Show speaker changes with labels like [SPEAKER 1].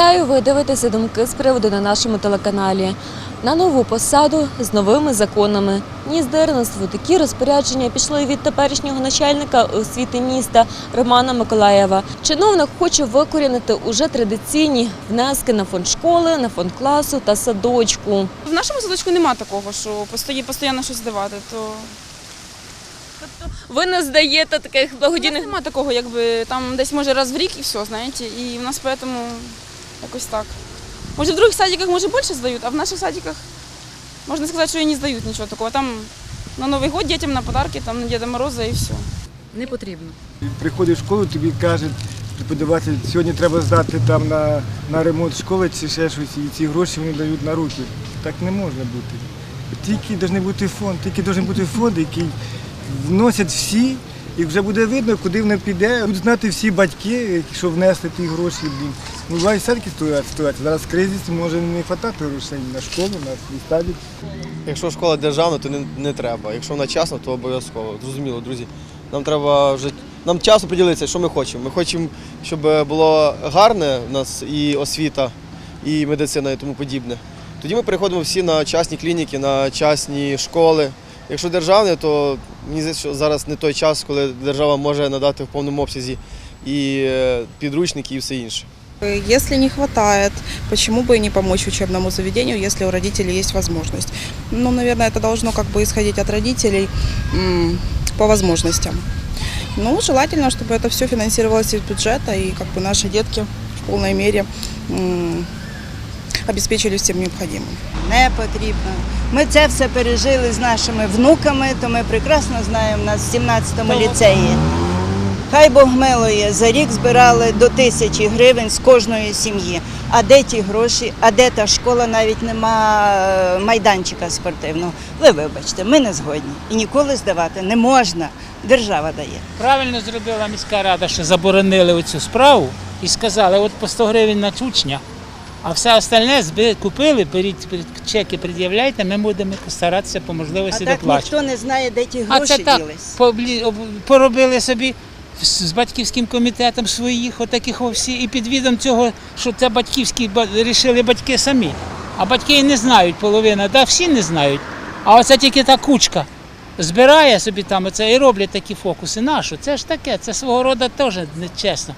[SPEAKER 1] Вітаю! Ви дивитеся думки з приводу на нашому телеканалі. На нову посаду з новими законами. Ні здирництво. Такі розпорядження пішли від теперішнього начальника освіти міста Романа Миколаєва. Чиновник хоче викорінити уже традиційні внески на фонд школи, на фонд класу та садочку.
[SPEAKER 2] В нашому садочку нема такого, що постійно, щось давати. То
[SPEAKER 1] Ви не здаєте таких
[SPEAKER 2] у нас
[SPEAKER 1] благодійних
[SPEAKER 2] нема такого, якби там десь може раз в рік і все, знаєте. І в нас поэтому якось так. Може, в других садиках може більше здають, а в наших садиках можна сказати, що і не здають нічого такого. Там на Новий год дітям на подарки, там на Діда Мороза і все.
[SPEAKER 3] Не потрібно.
[SPEAKER 4] Приходиш в школу, тобі кажуть, подавати, сьогодні треба здати там на, на ремонт школи чи ще щось, і ці гроші вони дають на руки. Так не може бути. Тільки має бути фонд, тільки має бути фонд, який вносять всі, і вже буде видно, куди воно піде. Будуть знати всі батьки, що внесли ті гроші. Ну, буває всякі ситуації. Зараз кризис може не вистачати грошей на школу, на садик.
[SPEAKER 5] Якщо школа державна, то не, не треба. Якщо вона частна, то обов'язково. Зрозуміло, друзі. Нам треба вже нам час поділитися, що ми хочемо. Ми хочемо, щоб було гарне в нас і освіта, і медицина, і тому подібне. Тоді ми переходимо всі на частні клініки, на частні школи. Якщо державне, то мені здається, що зараз не той час, коли держава може надати в повному обсязі і е, підручники, і все інше.
[SPEAKER 6] Если не хватает, почему бы и не помочь учебному заведению, если у родителей есть возможность? Ну, наверное, это должно как бы исходить от родителей м, по возможностям. Ну, желательно, чтобы это все финансировалось из бюджета и как бы наши детки в полной мере м, обеспечились всем необходимым.
[SPEAKER 7] не потрібно. Ми це все пережили з нашими внуками, то ми прекрасно знаємо нас в 17-му ліцеї. Хай Бог милує, за рік збирали до тисячі гривень з кожної сім'ї. А де ті гроші, а де та школа, навіть нема е, майданчика спортивного. Ви вибачте, ми не згодні. І ніколи здавати не можна. Держава дає.
[SPEAKER 8] Правильно зробила міська рада, що заборонили оцю справу і сказали, от по 100 гривень на учня, а все остальне купили, беріть чеки, пред'являйте, ми будемо старатися по
[SPEAKER 7] А
[SPEAKER 8] можливості
[SPEAKER 7] так
[SPEAKER 8] доплачувати.
[SPEAKER 7] ніхто не знає, де ті
[SPEAKER 8] А
[SPEAKER 7] гроші
[SPEAKER 8] це так,
[SPEAKER 7] ділись.
[SPEAKER 8] поробили собі з батьківським комітетом своїх, отаких всі, і під відом цього, що це батьківські рішили батьки самі. А батьки і не знають половина, да, всі не знають. А оце тільки та кучка збирає собі там оце і роблять такі фокуси. Нашу Це ж таке, це свого роду теж нечесно.